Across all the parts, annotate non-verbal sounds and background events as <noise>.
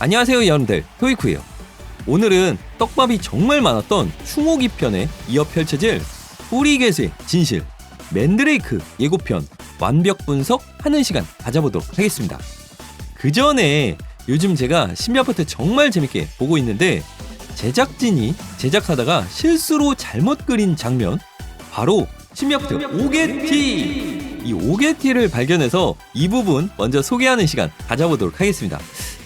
안녕하세요 여러분들. 토이쿠예요. 오늘은 떡밥이 정말 많았던 충호기 편에 이어 펼쳐질 뿌리개수의 진실 맨드레이크 예고편 완벽 분석하는 시간 가져보도록 하겠습니다. 그 전에 요즘 제가 신비아파트 정말 재밌게 보고 있는데 제작진이 제작하다가 실수로 잘못 그린 장면 바로 신비아파트 오게티. 이 오게티를 발견해서 이 부분 먼저 소개하는 시간 가져보도록 하겠습니다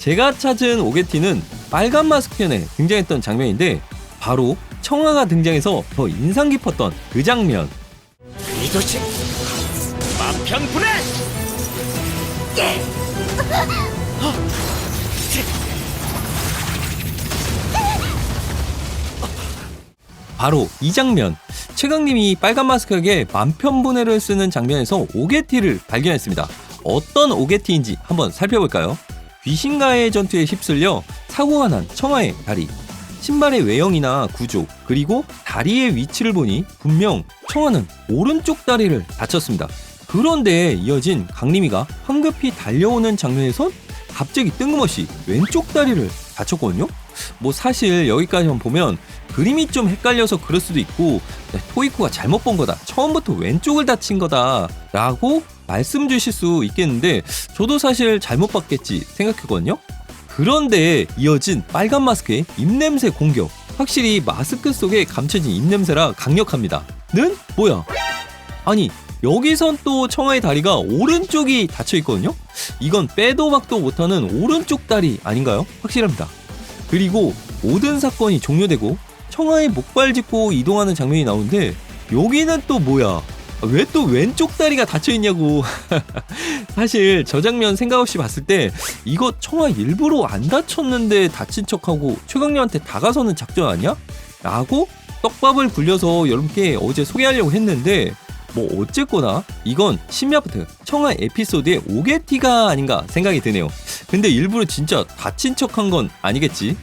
제가 찾은 오게티는 빨간 마스크 편에 등장했던 장면인데 바로 청아가 등장해서 더 인상 깊었던 그 장면. 이도시 만평분해 바로 이 장면. 최강님이 빨간 마스크에게 만편분해를 쓰는 장면에서 오게티를 발견했습니다. 어떤 오게티인지 한번 살펴볼까요? 귀신과의 전투에 휩쓸려 사고가 난 청아의 다리. 신발의 외형이나 구조 그리고 다리의 위치를 보니 분명 청아는 오른쪽 다리를 다쳤습니다. 그런데 이어진 강림이가 황급히 달려오는 장면에선 갑자기 뜬금없이 왼쪽 다리를 다쳤거든요? 뭐 사실 여기까지만 보면 그림이 좀 헷갈려서 그럴 수도 있고 네, 토이쿠가 잘못 본 거다. 처음부터 왼쪽을 다친 거다. 라고 말씀 주실 수 있겠는데 저도 사실 잘못 봤겠지 생각했거든요. 그런데 이어진 빨간 마스크의 입냄새 공격. 확실히 마스크 속에 감춰진 입냄새라 강력합니다. 는 뭐야? 아니 여기선 또 청아의 다리가 오른쪽이 닫혀 있거든요? 이건 빼도 박도 못하는 오른쪽 다리 아닌가요? 확실합니다. 그리고 모든 사건이 종료되고 청아의 목발 짚고 이동하는 장면이 나오는데 여기는 또 뭐야? 왜 또 왼쪽 다리가 닫혀 있냐고. <laughs> 사실 저 장면 생각 없이 봤을 때 이거 청아 일부러 안 다쳤는데 다친 척하고 최강님한테 다가서는 작전 아니야? 라고 떡밥을 굴려서 여러분께 어제 소개하려고 했는데 뭐 어쨌거나 이건 심야부터 청아 에피소드의 오게티가 아닌가 생각이 드네요. 근데 일부러 진짜 다친 척한 건 아니겠지?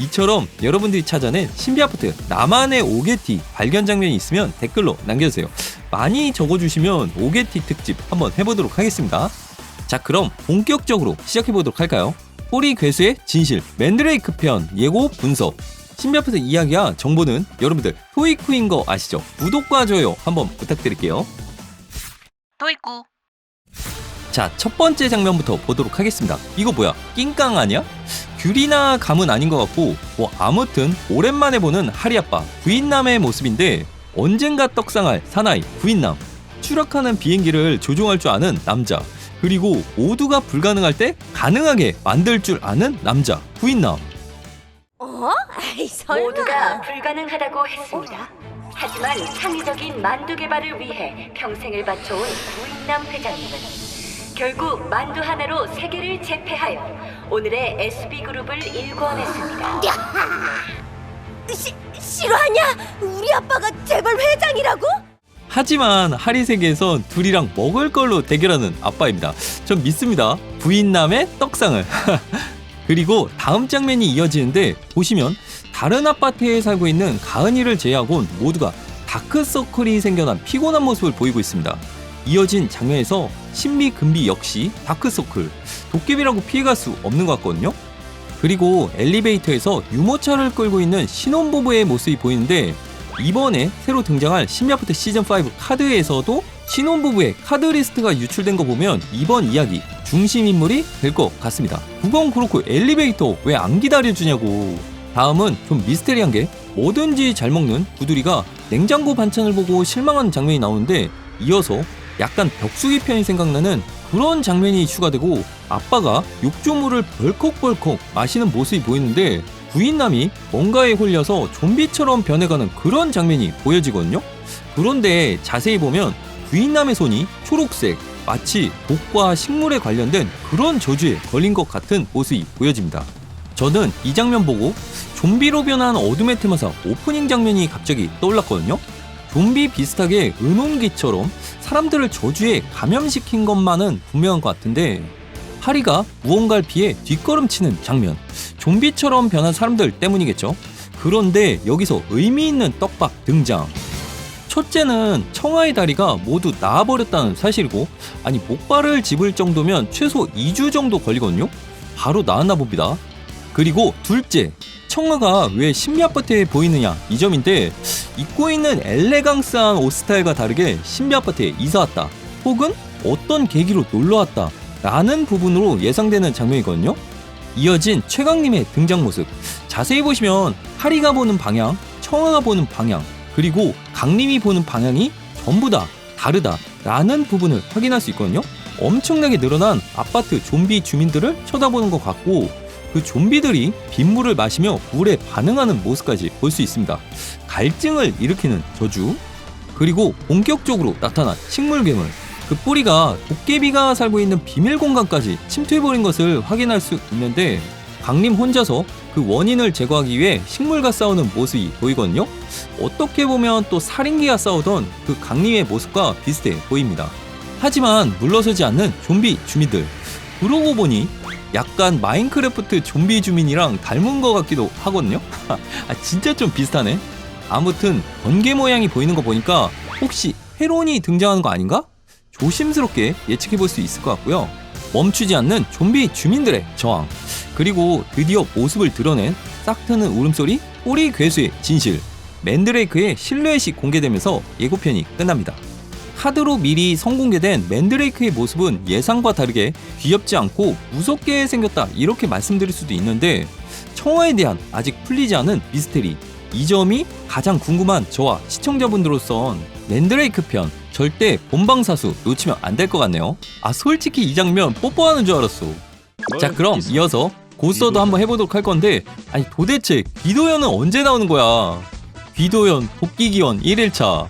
이처럼 여러분들이 찾아낸 신비아파트 나만의 오게티 발견 장면이 있으면 댓글로 남겨주세요. 많이 적어주시면 오게티 특집 한번 해보도록 하겠습니다. 자 그럼 본격적으로 시작해보도록 할까요? 꼬리 괴수의 진실 맨드레이크 편 예고 분석 신비아파트 이야기와 정보는 여러분들 토이쿠인 거 아시죠? 구독과 좋아요 한번 부탁드릴게요. 토이쿠 자, 첫 번째 장면부터 보도록 하겠습니다. 이거 뭐야? 낑깡 아니야? 귤이나 감은 아닌 것 같고, 뭐 아무튼 오랜만에 보는 하리 아빠 부인남의 모습인데 언젠가 떡상할 사나이 부인남, 추락하는 비행기를 조종할 줄 아는 남자, 그리고 모두가 불가능할 때 가능하게 만들 줄 아는 남자 부인남. 어? 아이 설마 모두가 불가능하다고 했습니다. 하지만 창의적인 만두 개발을 위해 평생을 바쳐온 구인남 회장님은 결국 만두 하나로 세계를 제패하여 오늘의 SB 그룹을 일궈냈습니다. 시, 싫어하냐? 우리 아빠가 재벌 회장이라고? 하지만 하리 세계에선 둘이랑 먹을 걸로 대결하는 아빠입니다. 전 믿습니다. 부인남의 떡상을. <laughs> 그리고 다음 장면이 이어지는데 보시면 다른 아파트에 살고 있는 가은이를 제외하곤 모두가 다크서클이 생겨난 피곤한 모습을 보이고 있습니다. 이어진 장면에서 신비 금비 역시 다크서클 도깨비라고 피해갈 수 없는 것 같거든요. 그리고 엘리베이터에서 유모차를 끌고 있는 신혼부부의 모습이 보이는데 이번에 새로 등장할 심야부터 시즌5 카드에서도 신혼부부의 카드 리스트가 유출된 거 보면 이번 이야기 중심 인물이 될 것 같습니다. 그건 그렇고 엘리베이터 왜 안 기다려주냐고. 다음은 좀 미스테리한 게 뭐든지 잘 먹는 부두리가 냉장고 반찬을 보고 실망하는 장면이 나오는데 이어서 약간 벽수기 편이 생각나는 그런 장면이 추가되고 아빠가 욕조물을 벌컥벌컥 마시는 모습이 보이는데 부인남이 뭔가에 홀려서 좀비처럼 변해가는 그런 장면이 보여지거든요. 그런데 자세히 보면 부인남의 손이 초록색, 마치 독과 식물에 관련된 그런 저주에 걸린 것 같은 모습이 보여집니다. 저는 이 장면 보고 좀비로 변한 어둠의 테마사 오프닝 장면이 갑자기 떠올랐거든요. 좀비 비슷하게 은혼기처럼 사람들을 저주에 감염시킨 것만은 분명한 것 같은데 하리가 무언가를 피해 뒷걸음치는 장면. 좀비처럼 변한 사람들 때문이겠죠. 그런데 여기서 의미 있는 떡밥 등장. 첫째는 청아의 다리가 모두 나아버렸다는 사실이고 아니 목발을 집을 정도면 최소 2주 정도 걸리거든요? 바로 나왔나 봅니다. 그리고 둘째, 청아가 왜 신비 아파트에 보이느냐 이 점인데 입고 있는 엘레강스한 옷 스타일과 다르게 신비 아파트에 이사 왔다 혹은 어떤 계기로 놀러 왔다 라는 부분으로 예상되는 장면이거든요. 이어진 최강님의 등장 모습 자세히 보시면 하리가 보는 방향, 청아가 보는 방향 그리고 강림이 보는 방향이 전부 다 다르다 라는 부분을 확인할 수 있거든요. 엄청나게 늘어난 아파트 좀비 주민들을 쳐다보는 것 같고 그 좀비들이 빗물을 마시며 물에 반응하는 모습까지 볼 수 있습니다. 갈증을 일으키는 저주 그리고 본격적으로 나타난 식물 괴물 그 뿌리가 도깨비가 살고 있는 비밀 공간까지 침투해버린 것을 확인할 수 있는데 강림 혼자서 그 원인을 제거하기 위해 식물과 싸우는 모습이 보이거든요. 어떻게 보면 또 살인기와 싸우던 그 강림의 모습과 비슷해 보입니다. 하지만 물러서지 않는 좀비 주민들. 그러고 보니 약간 마인크래프트 좀비 주민이랑 닮은 것 같기도 하거든요. <laughs> 아, 진짜 좀 비슷하네. 아무튼 번개 모양이 보이는 거 보니까 혹시 헤론이 등장하는 거 아닌가? 조심스럽게 예측해 볼 수 있을 것 같고요. 멈추지 않는 좀비 주민들의 저항. 그리고 드디어 모습을 드러낸 싹 트는 울음소리, 꼬리 괴수의 진실. 맨드레이크의 실루엣이 공개되면서 예고편이 끝납니다. 카드로 미리 선공개된 맨드레이크의 모습은 예상과 다르게 귀엽지 않고 무섭게 생겼다 이렇게 말씀드릴 수도 있는데 청아에 대한 아직 풀리지 않은 미스테리. 이 점이 가장 궁금한 저와 시청자분들로선 맨드레이크 편 절대 본방사수 놓치면 안 될 것 같네요. 아 솔직히 이 장면 뽀뽀하는 줄 알았어. 자 그럼 이어서 고스터도 한번 해보도록 할 건데 아니 도대체 귀도현은 언제 나오는 거야? 귀도현 복귀기원 1일차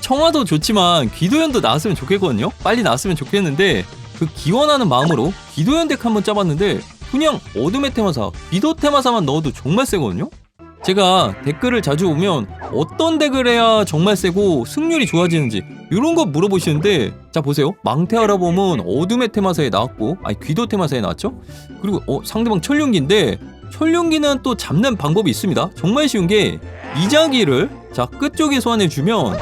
청아도 좋지만 귀도현도 나왔으면 좋겠거든요? 빨리 나왔으면 좋겠는데 그 기원하는 마음으로 귀도현 덱 한번 짜봤는데 그냥 어둠의 테마사 귀도 테마사만 넣어도 정말 세거든요? 제가 댓글을 자주 보면 어떤 덱을 해야 정말 세고 승률이 좋아지는지 이런 거 물어보시는데 자 보세요. 망태하라 보면 어둠의 테마사에 나왔고 아니 귀도 테마사에 나왔죠? 그리고 어 상대방 철륜기인데 철륜기는 또 잡는 방법이 있습니다. 정말 쉬운 게 미자기를 자 끝쪽에 소환해 주면 이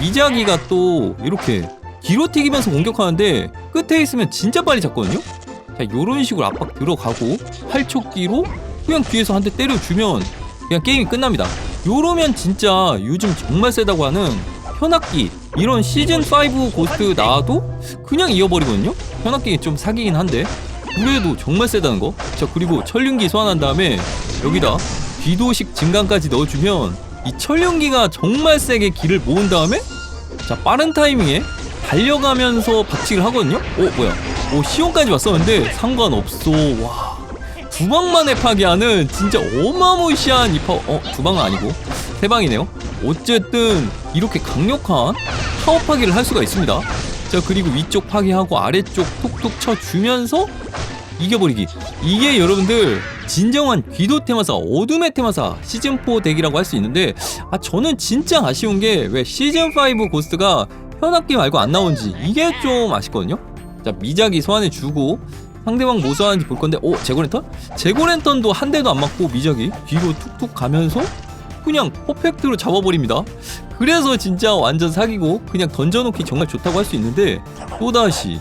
미자기가 또 이렇게 뒤로 튀기면서 공격하는데 끝에 있으면 진짜 빨리 잡거든요 자 요런 식으로 압박 들어가고 팔촉기로 그냥 뒤에서 한 대 때려주면 그냥 게임이 끝납니다. 요러면 진짜 요즘 정말 세다고 하는 현악기 이런 시즌 5 고스트 나와도 그냥 이어버리거든요. 현악기 좀 사기긴 한데 그래도 정말 세다는 거. 자 그리고 천륜기 소환한 다음에 여기다 귀도식 증강까지 넣어주면 이 천륜기가 정말 세게 기를 모은 다음에 자 빠른 타이밍에 달려가면서 박치기를 하거든요. 오 뭐야? 오 시온까지 왔었는데 상관없어. 와. 두 방만에 파괴하는 진짜 어마무시한 이 파워 어두 방은 아니고 세 방이네요 어쨌든 이렇게 강력한 파워 파괴를 할 수가 있습니다 자 그리고 위쪽 파괴하고 아래쪽 톡톡 쳐주면서 이겨버리기. 이게 여러분들 진정한 귀도 테마사 어둠의 테마사 시즌4 덱이라고 할 수 있는데 아 저는 진짜 아쉬운 게 왜 시즌5 고스트가 현악기 말고 안 나온지 이게 좀 아쉽거든요? 자 미작이 소환해주고 상대방 뭐 소환하는지 볼 건데 오 제고랜턴? 제고랜턴도 한 대도 안 맞고 미작이 뒤로 툭툭 가면서 그냥 퍼펙트로 잡아버립니다. 그래서 진짜 완전 사기고 그냥 던져놓기 정말 좋다고 할 수 있는데 또다시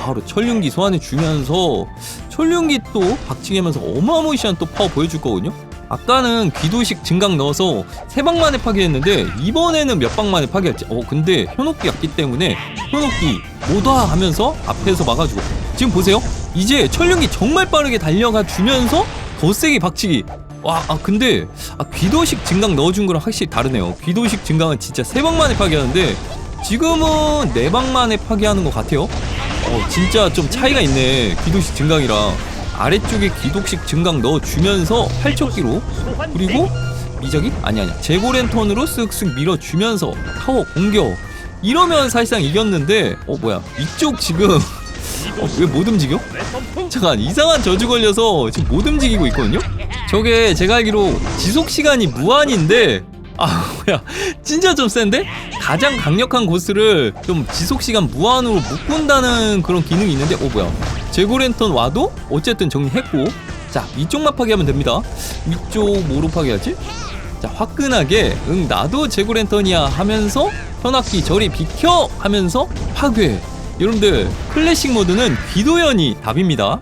바로 철륜기 소환해 주면서 철륜기 또 박치기하면서 어마무시한 또 파워 보여줄 거거든요. 아까는 귀도식 증강 넣어서 세 방 만에 파괴했는데 이번에는 몇 방 만에 파괴할지? 어 근데 현혹기 왔기 때문에 현혹기 못와 하면서 앞에서 막아주고. 지금 보세요. 이제 철륜기 정말 빠르게 달려가 주면서 더 세게 박치기. 와 아 근데 아, 귀도식 증강 넣어준 거랑 확실히 다르네요. 귀도식 증강은 진짜 세 방 만에 파괴하는데 지금은 네 방 만에 파괴하는 것 같아요 어 진짜 좀 차이가 있네 귀도식 증강이랑 아래쪽에 귀독식 증강 넣어주면서 팔척기로 그리고 미적이 아니 아니 제고랜턴으로 쓱쓱 밀어주면서 타워 공격 이러면 사실상 이겼는데 어 뭐야 이쪽 지금 <laughs> 어, 왜 못 움직여? 잠깐 이상한 저주 걸려서 지금 못 움직이고 있거든요? 저게 제가 알기로 지속 시간이 무한인데 아 <laughs> 뭐야 진짜 좀 센데? 가장 강력한 고스를 좀 지속 시간 무한으로 묶은다는 그런 기능이 있는데 어 뭐야. 제고랜턴 와도 어쨌든 정리했고. 자 위쪽만 파괴하면 됩니다. 위쪽 뭐로 파괴하지? 자 화끈하게 응 나도 제고랜턴이야 하면서 현악기 저리 비켜 하면서 파괴. 여러분들 클래식 모드는 귀도연이 답입니다